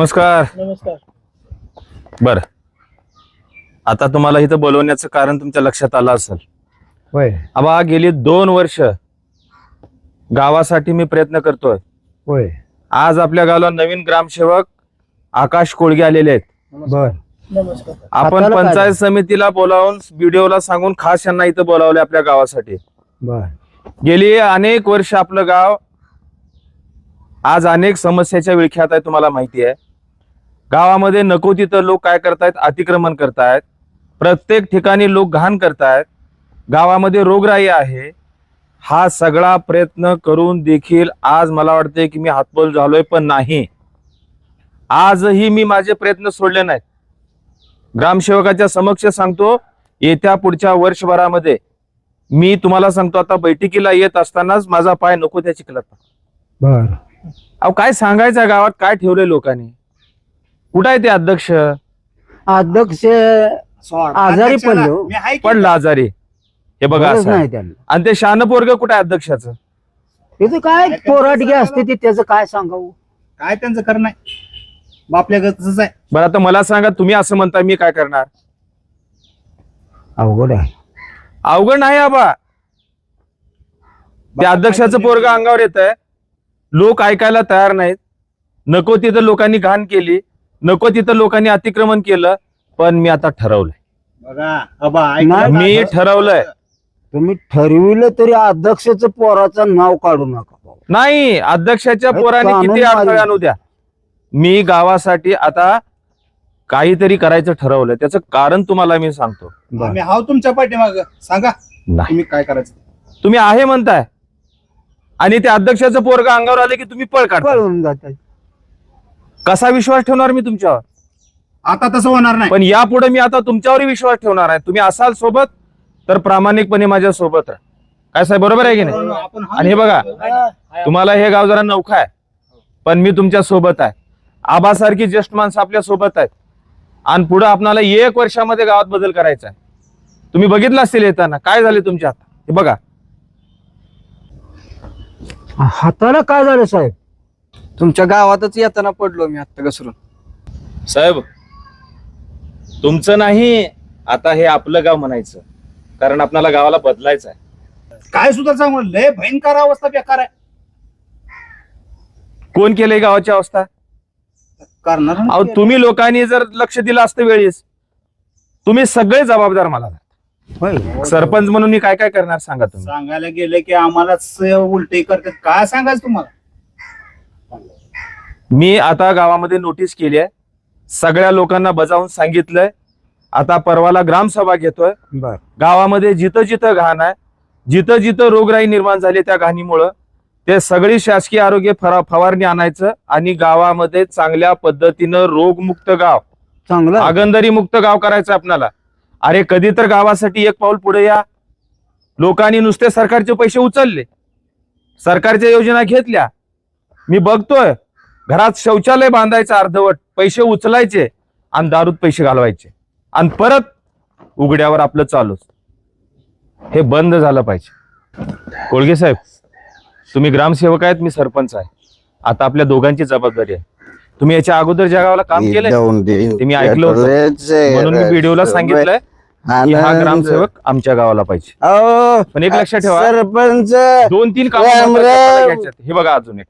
नमस्कार. नमस्कार. बर. आता तुम्हाला इथं बोलवण्याचं कारण तुमच्या लक्षात आलं असेल. होय. आबा गेली दोन वर्ष गावासाठी मी प्रयत्न करतोय. होय. आज आपल्या गावाला नवीन ग्रामसेवक आकाश कोळगे आलेले आहेत. बर. नमस्कार. आपण हाताला काय? पंचायत? समितीला बोलावून व्हिडिओला सांगून खास यांना इथं बोलावले आपल्या गावासाठी. बर. गेली अनेक वर्ष आपलं गाव आज अनेक समस्याच्या विळख्यात आहे तुम्हाला माहिती आहे. गावामध्ये नको तिथं लोक काय करतायत? अतिक्रमण करतायत. प्रत्येक ठिकाणी लोक घाण करतायत. गावामध्ये रोगराई आहे. हा सगळा प्रयत्न करून देखील आज मला वाटते की मी हातबोल झालोय पण नाही. आजही मी माझे प्रयत्न सोडले नाहीत. ग्रामसेवकाच्या समक्ष सांगतो येत्या पुढच्या वर्षभरामध्ये मी तुम्हाला सांगतो आता बैठकीला येत असतानाच माझा पाय नको त्या चिखलात. बर. अहो काय सांगायचं गावात? काय ठेवलंय लोकांनी? कुठं आहे ते अध्यक्ष? अध्यक्ष आजारी पडले. आहे? पडला आजारी. हे बघा गरज असं. आहे. नाही आणि ते शान पोरग कुठं आहे अध्यक्षाचं? त्याचं काय पोराटगी असते ती त्याचं काय सांगावं? काय त्यांचं बापल्या तसंच आहे. बरं आता मला सांगा तुम्ही असं म्हणता मी काय करणार? अवघड आहे. अवघड नाही आबा. ते अध्यक्षाचं पोरग अंगावर येत आहे लोक ऐकायला तयार नाहीत. नको तिथं लोकांनी घाण केली. नको तिथं लोकांनी अतिक्रमण केलं पण मी आता ठरवलंय. बघा अबा नाही, मी ठरवलंय. तुम्ही ठरविलं तरी अध्यक्षाचं पोराचं नाव काढू नका नाही अध्यक्षाच्या अरे पोराने कानून किती अडथळे. आणू द्या. मी गावासाठी आता काहीतरी करायचं ठरवलंय. त्याचं कारण तुम्हाला मी सांगतो. आम्ही हाव तुमच्या पाठीमाग. सांगा नाही. तुम्ही काय करायचं? तुम्ही आहे म्हणताय. आणि ते अध्यक्षाचं पोरग अंगावर आले की तुम्ही पळ काढता पळून कसा विश्वास ठेवणार मी तुमच्यावर? आता तसं होणार नाही. पण यापुढे मी आता तुमच्यावरही विश्वास ठेवणार आहे. तुम्ही असाल सोबत तर प्रामाणिकपणे माझ्या सोबत राहा. काय साहेब बरोबर आहे की नाही. आणि हे बघा तुम्हाला हे गाव जरा नौखा आहे पण मी तुमच्यासोबत आहे. आबासारखी ज्येष्ठ माणसं आपल्यासोबत आहेत. आणि पुढे आपणाला एक वर्षामध्ये गावात बदल करायचा आहे. तुम्ही बघितलं असतील येताना काय झाले तुमच्या हातात? हे बघा. हाताला काय झालं साहेब? तुमच्या गावातच येताना पडलो मी आत्ता घसरून. साहेब तुमचं नाही आता हे आपलं गाव म्हणायचं. कारण आपल्याला गावाला बदलायचं आहे. काय सुद्धा सांगू लय भयंकर अवस्था बेकार आहे. कोण केलंय गावाची अवस्था? करणार ना अहो. तुम्ही लोकांनी जर लक्ष दिलं असतं वेळेस तुम्ही सगळे जबाबदार मला सरपंच म्हणून मी काय काय करणार सांगा तुम्ही? सांगायला गेले की आम्हालाच उलटे करतात. काय सांगायचं तुम्हाला? मी आता गावामध्ये नोटीस केली आहे. सगळ्या लोकांना बजावून सांगितलंय. आता परवाला ग्रामसभा घेतोय. बर. गावामध्ये जिथं जिथं घाण आहे जिथं जिथं रोगराई निर्माण झाली त्या घाणीमुळं ते सगळी शासकीय आरोग्य फरा- फवारणी आणायचं आणि गावामध्ये चांगल्या पद्धतीनं रोगमुक्त गाव चांगलं. आगंदरी मुक्त गाव करायचं आपल्याला अरे कधी तर गावासाठी एक पाऊल पुढे या. लोकांनी नुसते सरकारचे पैसे उचलले. सरकारच्या योजना घेतल्या. मी बघतोय. घरात शौचालय बांधायचं अर्धवट पैसे उचलायचे आणि दारूत पैसे घालवायचे. आणि परत उघड्यावर आपलं चालूच. हे बंद झालं पाहिजे. कोळगे साहेब तुम्ही ग्रामसेवक आहेत मी सरपंच आहे. आता आपल्या दोघांची जबाबदारी आहे. तुम्ही याच्या अगोदर ज्या गावाला काम केलंय ते मी ऐकलं होतं. म्हणून मी व्हिडिओला सांगितलंय हा ग्रामसेवक आमच्या गावाला पाहिजे. पण एक लक्षात ठेवा सरपंच दोन तीन काम हे बघा अजून एक.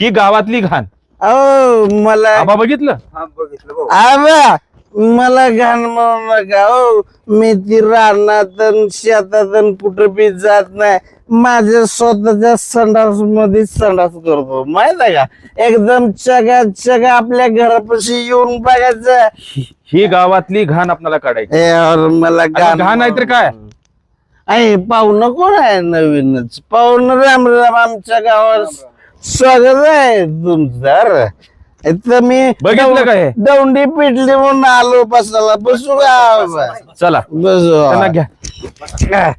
ही गावातली घाण. अहो मला आबा बघितलं? हा बघितलं भाऊ. आबा मला घाण म्हणू नका हो. मी ती रानात शेतात बी जात नाही. माझ्या स्वतःच्या संडासमध्ये संडास करतो. माहीत आहे का? एकदम चगा चगा आपल्या घरापाशी येऊन बघायचं. ही- ही गावातली घाण आपल्याला काढायची. ए, अरे मला आता घाण आहे तर काय? आहे पाहुणं कोण आहे नवीनच? पाहुणं राम राम आमच्या गावात. स्वागत आहे तुमचं. इथं मी बघितलं का हे? दौंडी पिटली म्हणून आलो बसायला बसू का चला त्यांना बसू घ्या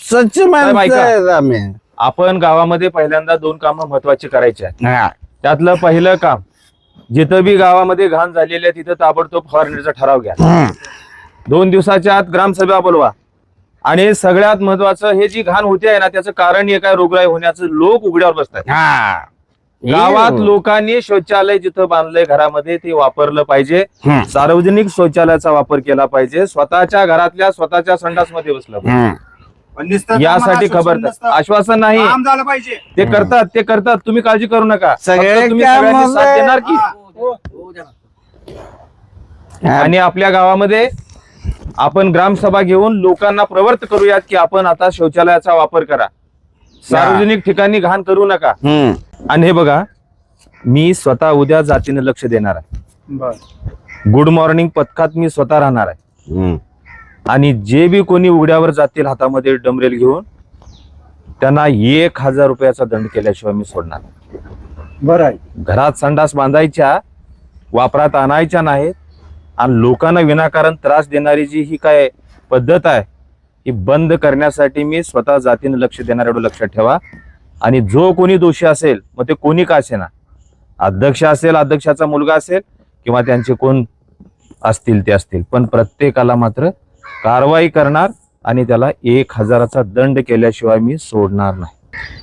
स्वच्छ माणसं ऐका. आहेत आम्ही आपण गावामध्ये पहिल्यांदा दोन कामं महत्वाची करायची आहेत हा. त्यातलं पहिलं काम जिथं बी गावामध्ये घाण झालेली आहे तिथं ताबडतोब फवारणीचा ठराव घ्या हम्म. दोन दिवसाच्या आत ग्रामसभा बोलवा आणि सगळ्यात महत्वाचं हे जी घाण होते आहे ना त्याचं कारण एक आहे रोगराई होण्याचं लोक उघड्यावर बसतात. हा. गावात लोकांनी शौचालय जिथं बांधलंय घरामध्ये ते वापरलं पाहिजे. सार्वजनिक शौचालयाचा वापर केला पाहिजे. स्वतःच्या घरातल्या स्वतःच्या संडासमध्ये बसलं पाहिजे. हम्म. पण यासाठी खबर आश्वासन नसतं. आश्वासन नाही. काम झालं पाहिजे. ते करतात ते करतात. तुम्ही काळजी करू नका. सगळे तुम्ही सगळ्यांनी साथ देणार की? हा. आणि आपल्या गावामध्ये आपण ग्रामसभा घेऊन लोकांना प्रवृत्त करूयात की आपण आता शौचालयाचा वापर करा सार्वजनिक ठिकाणी घाण करू नका. आणि हे बघा मी स्वतः उद्या जातीने लक्ष देणार आहे बरं. गुड मॉर्निंग पथकात मी स्वतः राहणार आहे. आणि जे बी कोणी उघड्यावर जातील हातामध्ये डमरेल घेऊन त्यांना एक हजार रुपयाचा दंड केल्याशिवाय मी सोडणार नाही. बरं आहे घरात संडास बांधायच्या वापरात आणायच्या नाहीत आणि लोकांना विनाकारण त्रास देणारी जी ही काय पद्धत आहे ही बंद करण्यासाठी मी स्वतः जातीनं लक्ष देणार एवढं लक्षात ठेवा. आणि जो कोणी दोषी असेल मग ते कोणी का असेना? अध्यक्ष असेल अध्यक्षाचा मुलगा असेल किंवा त्यांचे कोण असतील ते असतील. पण प्रत्येकाला मात्र कारवाई करणार आणि त्याला एक हजाराचा दंड केल्याशिवाय मी सोडणार नाही.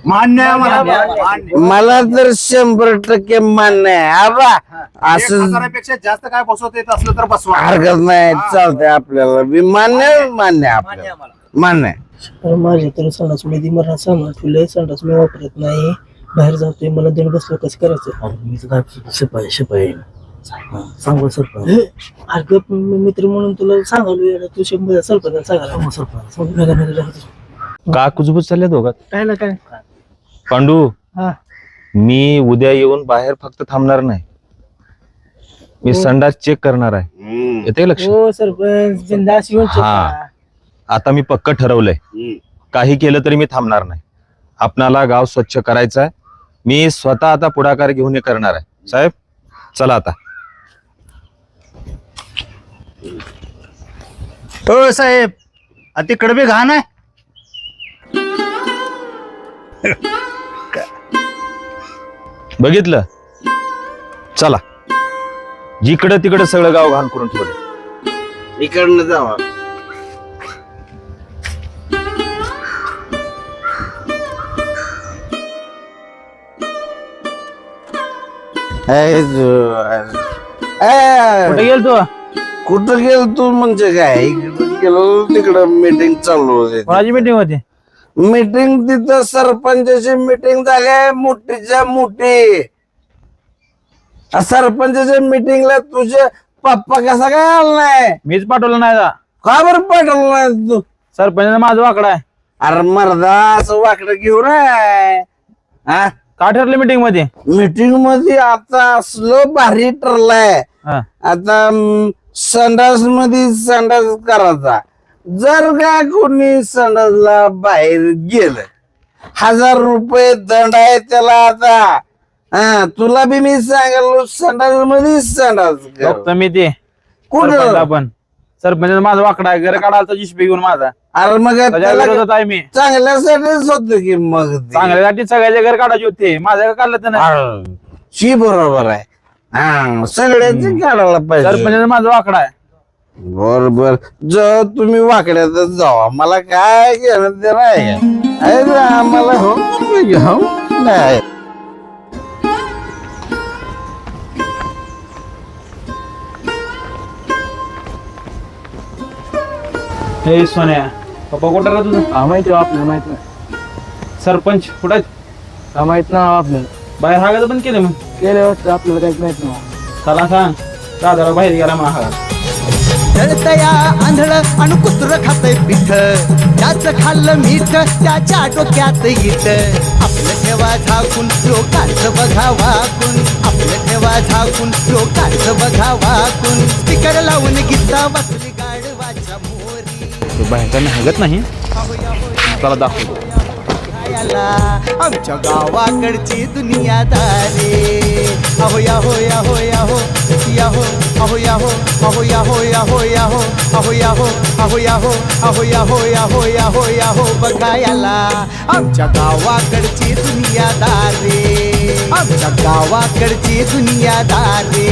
मान्य आहे आम्हाला. मान्य. मला तर शंभर टक्के मान्य आहे. आबा एक असं हजारापेक्षा जास्त काय बसवता येत असलं तर बसवा. हरकत नाही. चालतंय आपल्याला. बी मान्य आहे, मान्य आहे. आपल्याला. मान्य आहे. तर माझ्या तर संडासमध्ये मला सामान ठेवलंय संडास मी वापरत नाही. बाहेर जातोय मला दंड बसलं कसं करायचं? मी तर काय शिपाई शिपाई. सांगू सरपंच. अरे गप, मी मित्र म्हणून तुला सांगालो तू शंभर सरपंच सांगायला. सरपंच. का कुजबूज चालले दोघात? काय ना काय. पांडू हा. मी उद्या येऊन बाहेर फक्त थांबणार नाही. मी हो. संडास चेक करणार आहे. येते लक्ष? हो सरपंच बिंदास येऊन check हा. करा. आता मी पक्क ठरवलंय. काही केलं तरी मी थांबणार नाही. आपणाला गाव स्वच्छ करायचं आहे. मी स्वतः आता पुढाकार घेऊन हे करणार आहे. साहेब चला आता. हो साहेब. आ तिकडे बी घाण आहे. बघितलं? चला. जिकडं तिकडं सगळं गाव घाण करून ठेवलं. इकडनं जावा. कुठे गेल तू? कुठं गेल तू म्हणजे काय? इकडं गेलो तिकडं मीटिंग चालू होती. कोणाची मीटिंग होती? मीटिंग तिथं सरपंचाची मीटिंग झाली मोठीच्या मोठी. सरपंचाच्या मीटिंगला तुझे पप्पा कसा काय आला नाही? मीच पाठवलं नाही का का बरं पाठवलं नाही तू? सरपंच माझा वाकडा आहे. अरे मर्दा असं वाकडं घेऊन आहे. हा का ठरलं मीटिंगमध्ये मीटिंगमध्ये आता असलं भारी ठरलंय. हा. आता संडासमध्ये संडास करायचा. जर का कोणी संडासला बाहेर गेलं हजार रुपये दंड आहे त्याला आता. हा तुला बी मी सांगालो संडासमध्ये संडास कर. बघतो मी ते. सरपंच कुठं आपण. सरपंच माझा वाकडा घर काढायचा जिशपी घेऊन माझा. अरे मग त्याच्या त्याला विरोधात आहे मी. चांगल्यासाठीच होत की मग ते. चांगल्यासाठी सगळ्याचे घर काढायचे होते. माझं घर काढलं तर नाही. अरे, शी बरोबर आहे. हा सगळ्याचे काढायला पाहिजे. सरपंच माझा वाकडा आहे. बर बर ज तुम्ही वाकड्यातच जावा. मला काय घेणं ते नाही आहे. आम्हाला हो हो नाही. हे सोन्या पप्पा कुठं राहत तुझं? माहिती आपल्याला माहीत नाही सरपंच कुठं का माहीत ना आपल्याला बाहेर हागायचं बंद केलं मग. गेले वाटतं आपल्याला काहीच माहीत नाही. चला सांग दादाला बाहेर गेला म्हणा हा जळतया आंधळ आणि कुत्र खातय पीठ. त्याच खाल्लं मीठ त्याच्या डोक्यात इट आपलं ठेवा झाकून लोकांचं बघा वाकून. आपलं ठेवा झाकून लोकांचं बघा वाकून. स्पीकर लावून गीता बसली गाडवाच्या मोरी. बाहेर हागत नाही. चला दाखवतो. आमच्या गावाकडची दुनियादारी. अहो याहो याहो याहो yaho, अहो yaho, अहो yaho, yaho yaho, अहो yaho, aho yaho, अहो yaho, yaho yaho, yaho बघा याला आमच्या गावाकडची दुनियादारी आमच्या गावाकडची दुनियादारी